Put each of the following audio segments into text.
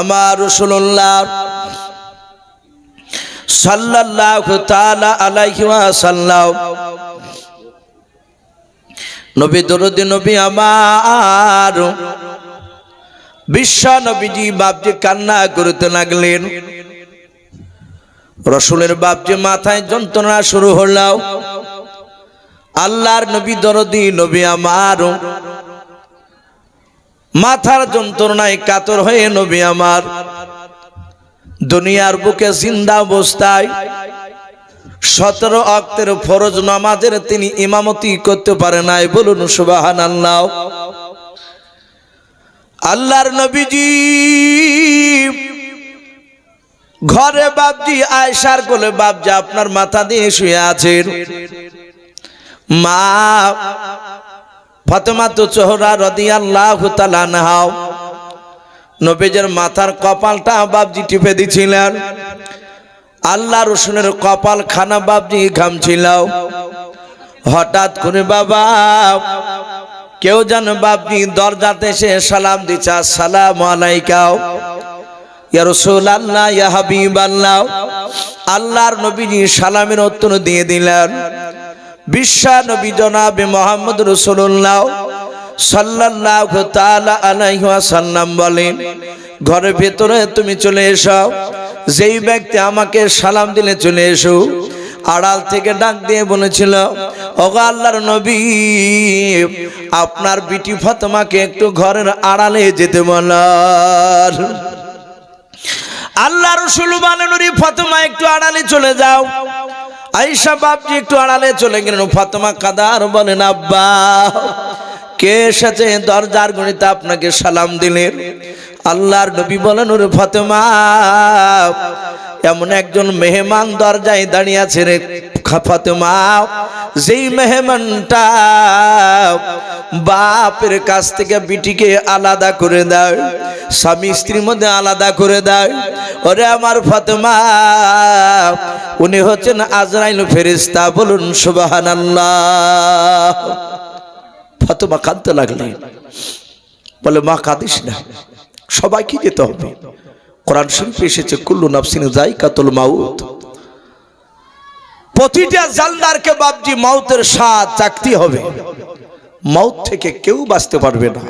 আমার রসুল্লাহ সাল্লাল্লাহু তাআলা আলাইহি নবী দরদি নবী আমার বিশ্ব নবীজি বাপজি কান্না করতে লাগলেন। রসুলের বাপজি মাথায় যন্ত্রণা শুরু হলো। আল্লাহর নবী দরদি নবী আমার মাথার যন্ত্রণায় কাতর হয়ে নবী আমার। দুনিয়ার বুকে জিন্দা অবস্থায় সতেরো অক্টের ফরজ নামাজের তিনি ইমামতি করতে পারে নাই বলুন সুবাহান আল্লাহ আল্লাহর নবীজি ঘরে বাপজি আয়সার কোলে বাপজি আপনার মাথা দিয়ে শুয়ে আছেন। মা ফাতেমা তো চোহরা রদি আল্লাহ তালানহাও নবীজের মাথার কপালটা বাপজি টিপে দিছিলেন। আল্লাহ রসুনের কপাল খানা বাবজি ঘামছিল। হঠাৎ করে বাবা, কেউ যেন বাপজি দরজাতে এসে সালাম দিচ্ছে সালাম আলাইকাও। আল্লাহর নবীজি সালামের উত্তর দিয়ে দিলেন। বিশ্বা নবী জনাবে মোহাম্মদ রসুল্লাহ সাল্লাল্লাহু তাআলা আলাইহি ওয়াসাল্লাম বলেন ঘরের ভেতরে তুমি চলে এসো, যেই ব্যক্তি আমাকে সালাম দিলে চলে এসো। আড়াল থেকে ডাক দিয়ে বলেছিল, ওগো আল্লাহর নবী, আপনার বিটি ফাতেমাকে একটু ঘরের আড়ালে যেতে বলার। আল্লাহ রসুল বানানুরি ফাতেমা, একটু আড়ালে চলে যাও। আইসা বাপজি একটু আড়ালে চলে গেলেন। ফাতেমা কাদার বলেন আব্বা, কে এসেছে দরজার গণিতে আপনাকে সালাম দিলেন? আল্লাহর নবী বলেন, ওরে ফাতেমা এমন একজন মেহমান দরজায় দাঁড়িয়ে আছে রে ফাতেমা, যেই মেহমানটা বাপের কাছ থেকে বিটিকে আলাদা করে দেয়, স্বামী স্ত্রীর মধ্যে আলাদা করে দেয়, ওরে আমার ফাতেমা, উনি হচ্ছেন আজরাইল ফেরিস্তা বলুন সুবাহান আল্লাহ ফাতেমা কাঁদতে লাগলেন বলে, মা, কাঁদিস না, সবাইকে যেতে হবে। কোরআন শরীফে এসেছে, কুল্লু নাফসিন যাই কাতল মাউত। প্রতিটা জালদারকে বাপজি, মাউতের স্বাদ চাকতি হবে। মাউত থেকে কেউ বাঁচতে পারবে না।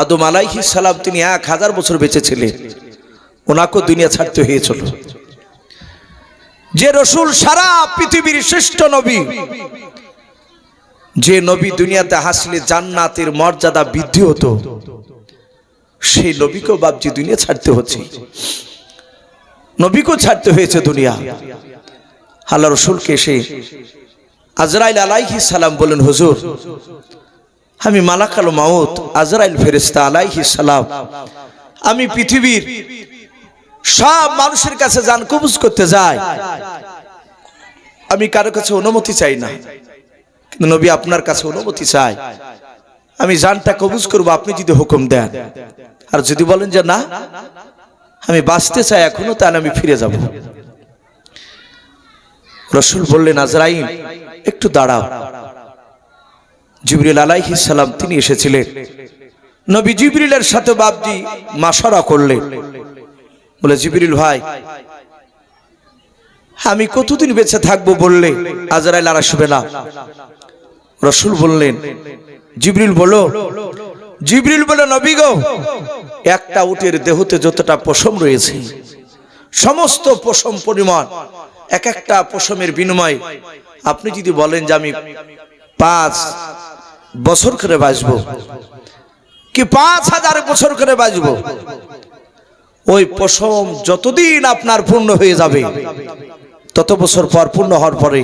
আদম আলাইহি সালাম, তিনি এক হাজার বছর বেঁচে ছিলেন। ওনাকেও দুনিয়া ছাড়তে হয়েছিল। যে রসুল সারা পৃথিবীর শ্রেষ্ঠ নবী, যে নবী দুনিয়াতে হাসলে জান্নাতের মর্যাদা বৃদ্ধি হতো। সেই নবীকেও বাবজি দুনিয়া ছাড়তে হচ্ছে। নবীকেও ছাড়তে হয়েছে দুনিয়া। আল্লাহ রসুলকে এসে আজরাইল আলাইহি সালাম বলেন, হুজুর, আমি মালাকাল মাউত, আজরাইল ফেরেস্তা আলাইহি সালাম। আমি পৃথিবীর সব মানুষের কাছে যান কবুজ করতে যাই। আমি কারও কাছে অনুমতি চাই না। কিন্তু নবী আপনার কাছে অনুমতি চাই আমি জানটা কবুজ করব, আপনি যদি হুকুম দেন। আর যদি বলেন যে না, আমি বাঁচতে চাই এখনও, তাহলে আমি ফিরে যাব। রসুল বললেন, আজরাইল, একটু দাঁড়াও। জিবরিল আলাইহি সালাম, তিনি এসেছিলেন। নবী জিবরিলের সাথে বাবজি মাসারা করলেন বলে, জিবরিল ভাই, আমি কতদিন বেঁচে থাকব বললে, আজরাইল আর আসবে না। রসুল বললেন, জিবরিল বলো জিবরিল বলে, নবী গো, একটা উটের দেহতে যতটা পশম রয়েছে, সমস্ত পশম পরিমাণ, এক একটা পশমের বিনিময় আপনি যদি বলেন যে আমি পাঁচ বছর করে বাঁচবো, কি পাঁচ হাজার বছর করে বাঁচবো, ওই পশম যতদিন আপনার পূর্ণ হয়ে যাবে, তত বছর পর পূর্ণ হওয়ার পরে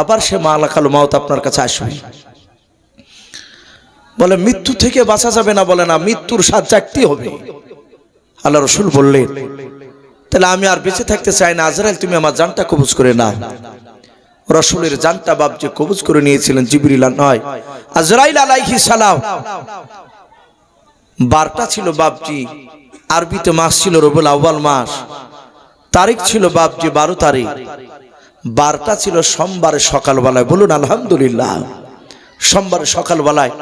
আবার সে মা মালাকাল মাওত আপনার কাছে আসবে। বলে, মৃত্যু থেকে বাঁচা যাবে না, বলে, না, মৃত্যুর স্বাদ চাকতি হবে। আল্লাহ রসুল বললেন, তাহলে আমি আর বেঁচে থাকতে চাই না। আজরাইল, তুমি আমার জানটা কবুজ করে না রসুলের জানটা বাপজি কবুজ করে নিয়েছিলেন, জিবরিলা নয়, আজরাইল আলাইহি সালাম। বারটা ছিল বাপজি, আরবিতে মাস ছিল রবুল আউ্বাল মাস, তারিখ ছিল বাপজি বারো তারিখ। বারটা ছিল সোমবারে সকালবেলায়। বলুন, আলহামদুলিল্লাহ সোমবারে সকালবেলায়।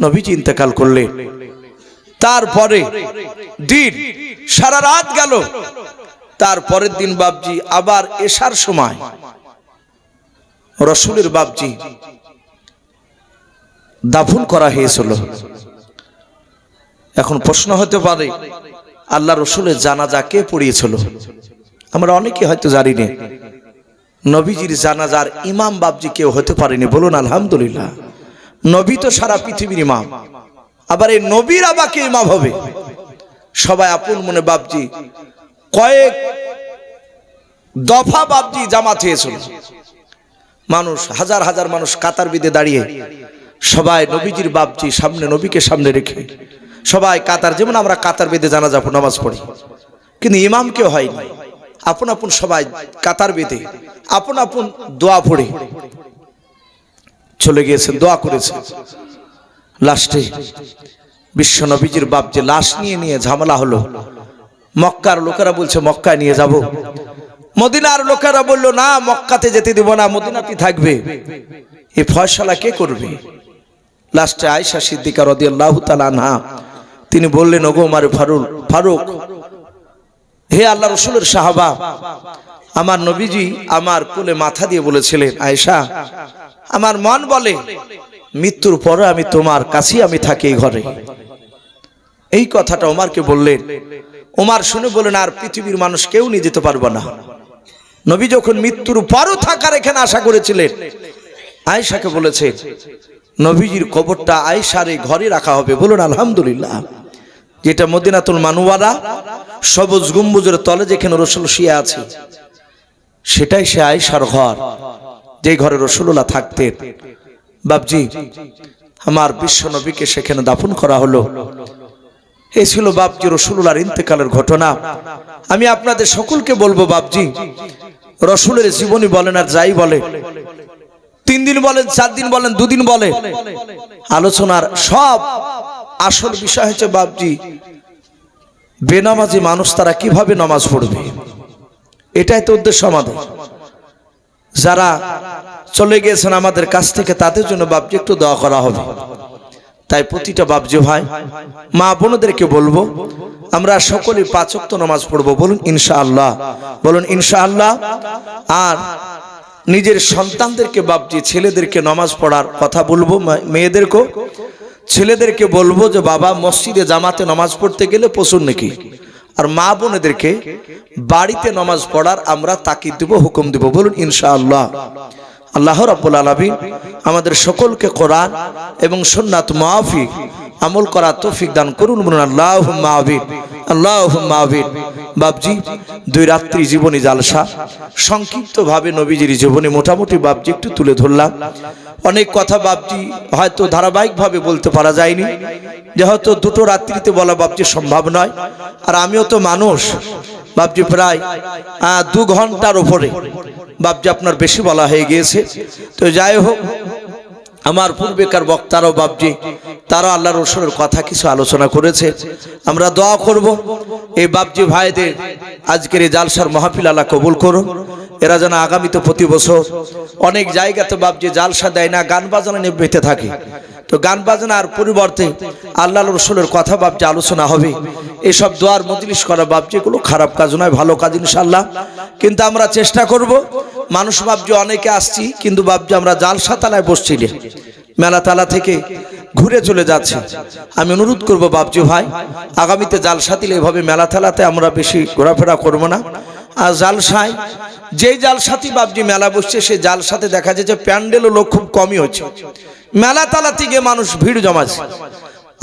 নবীজি ইন্তেকাল করলে। তারপরে দিন, সারা রাত গেল। তারপরের দিন বাবজি আবার এসার সময়। রসুলের বাবজি দাফন করা হয়েছিল। এখন প্রশ্ন হতে পারে, আল্লাহ রসুলের জানাজা কে পড়িয়েছিল? আমরা অনেকে হয়তো জানি না। নবীজির জানাজার ইমাম বাবজি কেউ হতে পারেনি। বলুন, আলহামদুলিল্লাহ। নবী তো সারা পৃথিবীর ইমাম। আবার এই নবীর আবাকে ইমাম হবে। সবাই আপন মনে বাবজি কয়েক দফা বাবজি জামাত হয়েছিল। মানুষ, হাজার হাজার মানুষ কাতার বিদে দাঁড়িয়ে সবাই নবীজির বাবজি সামনে, নবীকে সামনে রেখে সবাই কাতার। যেমন আমরা কাতার বেঁধে জানা যাব নামাজ পড়ি। কিন্তু ইমাম কেউ হয়নি। আপন আপন সবাই কাতার বেঁধে, আপন আপন দোয়া পড়ে। চলে গিয়েছেন, দোয়া করেছেন। লাস্টে বিশ্ব নবীজির বাপ যে লাশ নিয়ে নিয়ে ঝামেলা হলো, মক্কার লোকেরা বলছে, মক্কায় নিয়ে যাব। মদিনার লোকেরা বলল, না, মক্কাতে যেতে দিব না মদিনাতে থাকবে। এই ফয়সালা কে করবে? লাস্টে আয়সা সিদ্দিকা রদি আল্লাহ তালা তিনি বললেন, ওগো আমার ফারুল ফারুক, হে আল্লাহ রসুলের সাহাবা, আমার নবীজি আমার কোলে মাথা দিয়ে বলেছিলেন, আয়েশা আমার মন বলে, মৃত্যুর পরে আমি তোমার কাছেই আমি থাকি ঘরে। এই কথাটা ওমারকে বললেন। ওমার শুনে বলেন আর পৃথিবীর মানুষ কেউ নিয়ে যেতে পারবে না। নবী যখন মৃত্যুর পরও থাকার এখানে আশা করেছিলেন, আয়েশাকে বলেছে, নবীজির কবরটা আয়েশার এই ঘরে রাখা হবে। বলুন আলহামদুলিল্লাহ। যেটা মদিনাতুল মানুয়ারা সবুজ গম্বুজের তলে যেখানে রসুল শুয়ে আছে, সেটাই সে আয়েশার ঘর। যে ঘরে রসুল্লাহ থাকতেন। বাবজি আমার বিশ্ব নবীকে সেখানে দাফন করা হলো। এই ছিল বাবজি রসুল্লাহর ইন্তেকালের ঘটনা। আমি আপনাদের সকলকে বলব বাবজি রসুলের জীবনী বলেন আর যাই বলে। তিন দিন বলেন, চার দিন বলেন, দুদিন বলে। আলোচনার সব আসল বিষয় হচ্ছে বাবজি বেনামাজি মানুষ তারা কীভাবে নামাজ পড়বে? এটাই তো উদ্দেশ্য আমাদের। যারা চলে গিয়েছেন আমাদের কাছ থেকে, তাদের জন্য বাবজি একটু দোয়া করা হবে। তাই প্রতিটা বাবজি ভাই, মা বোনদেরকে বলব, আমরা সকলে পাঁচক্ত নামাজ পড়ব, বলুন ইনশাআল্লাহ বলুন ইনশাআল্লাহ। আর নিজের সন্তানদেরকে বাবজি ছেলেদেরকে নামাজ পড়ার কথা বলব মেয়েদেরকেও। ছেলেদেরকে বলব যে, বাবা, মসজিদে জামাতে নামাজ পড়তে গেলে প্রচুর নাকি? আর মা বোনেদেরকে বাড়িতে নামাজ পড়ার আমরা তাকিদ দিব, হুকুম দিব, বলুন ইনশাআল্লাহ। আল্লাহ রাব্বুল আলামিন আমাদের সকলকে কোরআন এবং সুন্নাত মাহফি আমল করা তৌফিক দান করুন, বলুন আল্লাহ মাহবিন আল্লাহ মাহবিন বাবজি দুই রাত্রি জীবনী জালসা। সংক্ষিপ্তভাবে নবীজির জীবনী, মোটামুটি বাবজি একটু তুলে ধরলাম। অনেক কথা বাবজি হয়তো ধারাবাহিকভাবে বলতে পারা যায়নি। যেহেতু দুটো রাত্রিতে বলা বাবজি সম্ভব নয়। আর আমিও তো মানুষ। বাবজি প্রায় দু ঘণ্টার ওপরে বাবজি আপনার বেশি বলা হয়ে গিয়েছে। তো যাই হোক, আমার পূর্বেকার বক্তারাও বাবজি তারা আল্লাহ রসুলের কথা কিছু আলোচনা করেছে। আমরা দোয়া করব, এই বাবজি ভাইদের আজকের এই জালসার মাহফিল আল্লাহ কবুল করুন। এরা যেন আগামীতে প্রতি বছর অনেক জায়গাতে বাবজি জালসা দেয় না, গান বাজনা বেঁধে থাকে। তো গান বাজনার পরিবর্তে আল্লাহ রসুলের কথা বাবজি আলোচনা হবে। এসব দোয়ার মজলিস করা বাবজি এগুলো খারাপ কাজ নয়, ভালো কাজ ইনশাল্লাহ কিন্তু আমরা চেষ্টা করব, মানুষ বাবজি অনেকে আসছি, কিন্তু বাবজি আমরা জালসা তালায় বসছি মেলা তালা থেকে ঘুরে চলে যাচ্ছে। আমি অনুরোধ করব বাবজি ভাই, আগামীতে জালসা দিলে এভাবে মেলা তালাতে আমরা বেশি ঘোরাফেরা করব না। আর জালসায়, যেই জালসাতি বাবজি মেলা বসছে, সেই জালসাতে দেখা যাচ্ছে প্যান্ডেলও লোক খুব কমই হচ্ছে। মেলা তালাতে গিয়ে মানুষ ভিড় জমাচ্ছে।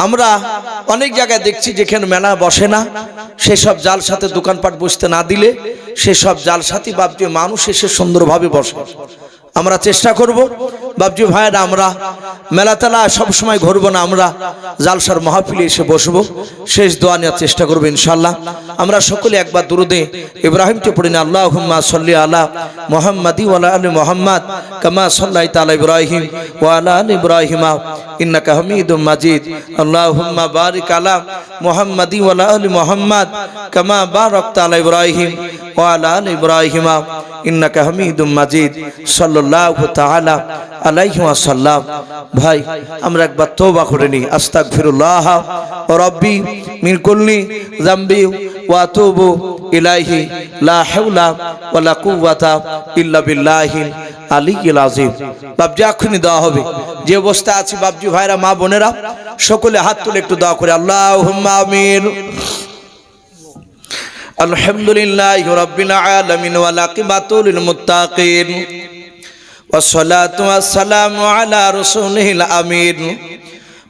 আমরা অনেক জায়গায় দেখছি যেখানে মেলা বসে না। সেসব জাল সাথে দোকানপাট বসতে না দিলে সেসব জাল সাথী বাবজি মানুষ এসে সুন্দরভাবে বসে। আমরা চেষ্টা করব। বাবজি ভাইয়েরা, আমরা মেলাতেলা সবসময় ঘুরবো না, আমরা জালসার মহাফিলে এসে বসবো। শেষ দোয়া নেওয়ার চেষ্টা করব ইনশাল্লাহ আমরা সকলে একবার দুরুদে ইব্রাহিমকে পড়ি না আল্লাহ সাল্লি আলা মোহাম্মদি ওয়ালা আলী মোহাম্মদ কামা সাল্লাই তালা ইব্রাহিম ওয়ালা আলী ইব্রাহিমা ইন্নাকা হামিদুম মাজিদ। আল্লাহুম্মা বারিক আলা মুহাম্মাদি ওয়ালা আলি মুহাম্মাদ কামা বারাকতা আলা ইব্রাহিম ওয়ালা ইব্রাহিমা। ইন্নাকা হামিদুম মাজিদ সাল্লাল্লাহু তাআলা আলাইহি ওয়াসাল্লাম। ভাই, আমরা একবার তওবা করে নিই। আস্তাগফিরুল্লাহ রাব্বি মিন কুল্লি যামবি ওয়া আতুবু ইলাইহি, লা হাওলা ওয়ালা কুওয়াতা ইল্লা বিল্লাহিল আলিয়্যিল আযীম। বাবজি এখনই দেওয়া হবে। যে অবস্থা আছে বাবজি ভাইরা, মা বোনেরা, সকলে হাত তুলে একটু দোয়া করে। আল্লাহুম্মা আমিন। الحمد لله رب العالمين والعاقبة للمتقين والصلاة والسلام على رسوله الأمين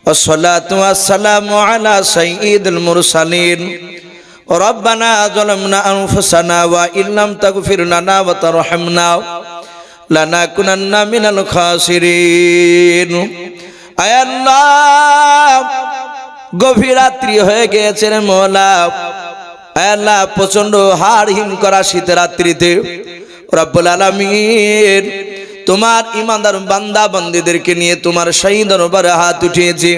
والصلاة والسلام على سيد المرسلين ربنا ظلمنا أنفسنا وإن لم تغفر لنا وترحمنا لنكونن من الخاسرين আয় আল্লাহ গভীর রাত্রি হয়ে গেছে রে মোলা আয় আল্লাহ প্রচণ্ড হাড় হিম করা শীতের রাত্রিতে। রব্বুল আলামিন তোমার ইমানদার বান্দা বান্দীদেরকে নিয়ে তোমার সেই দরবারে হাত উঠিয়েছে।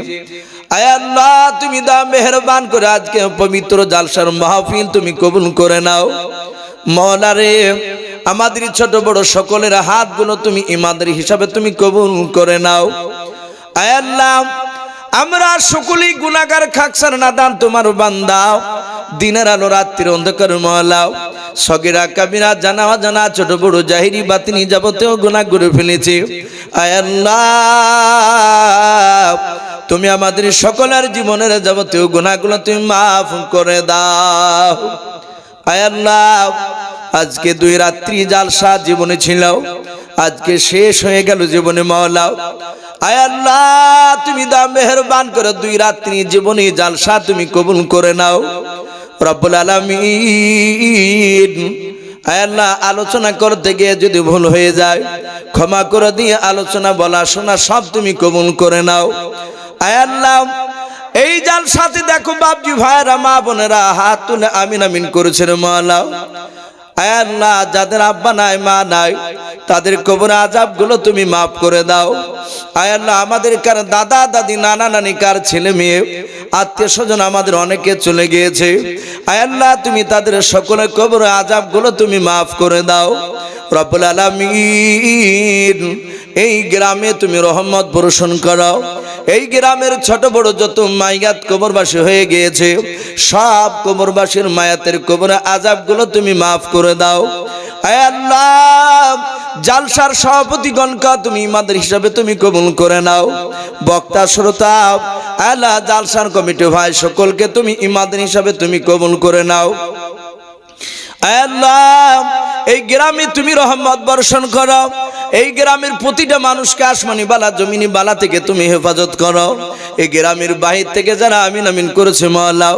আল্লাহ, তুমি দা মেহরবান করে আজকে পবিত্র জালসার মাহফিল তুমি কবুল করে নাও। মৌলা রে আমাদের ছোট বড় সকলের হাতগুলো তুমি ইমানদার হিসাবে তুমি কবুল করে নাও। আয় আল্লাহ, আমরা সকলেই গুনাগার খাকসার নাদান তোমার বান্দা। দিনের আলো রাত্রির অন্ধকার মহলাও। সগিরা কাবিরা জানা জানা ছোট বড় জাহিরি বাতিনি যাবতেও গুনাহ করে ফেলেছি। তুমি আমাদের সকলের জীবনের যাবতীয় গুনাহগুলো তুমি মাফ করে দাও। আয় আল্লাহ, আজকে দুই রাত্রি জালসা জীবনে ছিল, আজকে শেষ হয়ে গেল জীবনে মহলাও। আয় আল্লাহ, তুমি দা মেহরবান করে দুই রাত্রি জীবনে জালসা তুমি কবুল করে নাও। রব্বুল আলামিন। আল্লাহ, আলোচনা করতে গিয়ে যদি ভুল হয়ে যায়, ক্ষমা করে দিয়ে আলোচনা, বলা, শোনা, সব তুমি কবুল করে নাও। আয় আল্লাহ, এই জাল সাথে দেখো বাপজি ভাইরা মা বোনেরা, হাত তুলে আমিন আমিন করেছে রে মালাও আয় আল্লাহ যাদের আব্বা নাই, মা নাই, তাদের কবর আজাবগুলো তুমি মাফ করে দাও। আয় আল্লাহ আমাদের কার দাদা, দাদি, নানা, নানি, কার ছেলে, মেয়ে, আত্মীয় স্বজন আমাদের অনেকে চলে গিয়েছে। আয় আল্লাহ তুমি তাদের সকলের কবর আজাবগুলো তুমি মাফ করে দাও। রব্বুল আলামিন, এই গ্রামে তুমি রহমত বর্ষণ করো এই গ্রামের ছোট বড় যত মাইয়াত কবরবাসী হয়ে গিয়েছে, সব কবরবাসীর মায়াতের কবর আজাবগুলো তুমি মাফ করে দাও। জালসার সভাপতিগণকে তুমি ইমাদের হিসাবে তুমি কবুল করে নাও। বক্তা, শ্রোতা আল্লাহ, জালসার কমিটি ভাই সকলকে তুমি ইমাদের হিসাবে তুমি কবুল করে নাও। এই গ্রামে তুমি রহমত বর্ষণ করো। এই গ্রামের প্রতিটা মানুষকে আসমানি বালা, জমিনি বালা থেকে তুমি হেফাজত করো। এই গ্রামের বাহির থেকে যারা আমিন আমিন করেছে মহলাও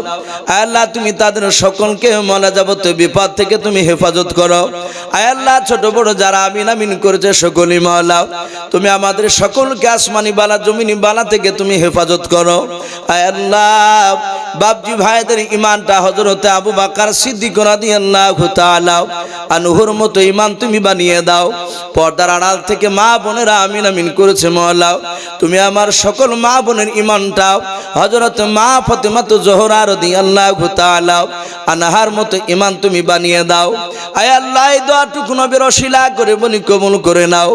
আল্লাহ তুমি তাদের সকলকে মলা যাবত বিপদ থেকে তুমি হেফাজত করো। আল্লাহ ছোট বড় যারা আমিন আমিন করেছে সকলই মহলাও তুমি আমাদের সকলকে আসমানি বালা, জমিনি বালা থেকে তুমি হেফাজত করো। আল্লাহ বাপজি ভাইদের ইমানটা হজরতে আবু বাকার সিদ্দিক আনুহুর মতো ইমান তুমি বানিয়ে দাও। পর্দার আড়াল থেকে মা বোনেরা আমিন আমিন করেছে মহলাও তুমি আমার সকল মা বোনের ইমানটা হজরত মা ফতেমা তো জোহরা রদি আল্লাহ তাআলা আনাহার মতো ইমান তুমি বানিয়ে দাও। আয় আল্লাহ দোয়াটুকু নবের অশিলা করে বলি কবুল করে নাও।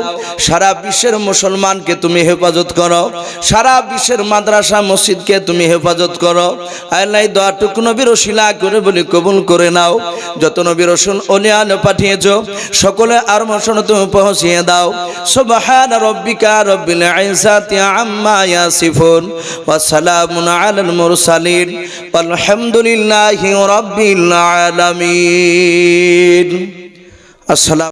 সারা বিশ্বের মুসলমানকে তুমি হেফাজত করো। সারা বিশ্বের মাদ্রাসা, মসজিদকে তুমি হেফাজত করো। আল্লাহ দোয়াটুকু নবীর অশিলা করে বলি কবুল করে নাও। যত নবীর রসুন অলিয়ান পাঠিয়েছ, সকলে আর মশন তুমি পৌঁছিয়ে দাও। সুবহান রব্বিকা রব্বিল ইজ্জাতি আম্মা ইয়াসিফুন ওয়া সালামুন আলাল মুরসালিন। আলহামদুলিল্লাহি রাব্বিল আলামিন। আসসালাম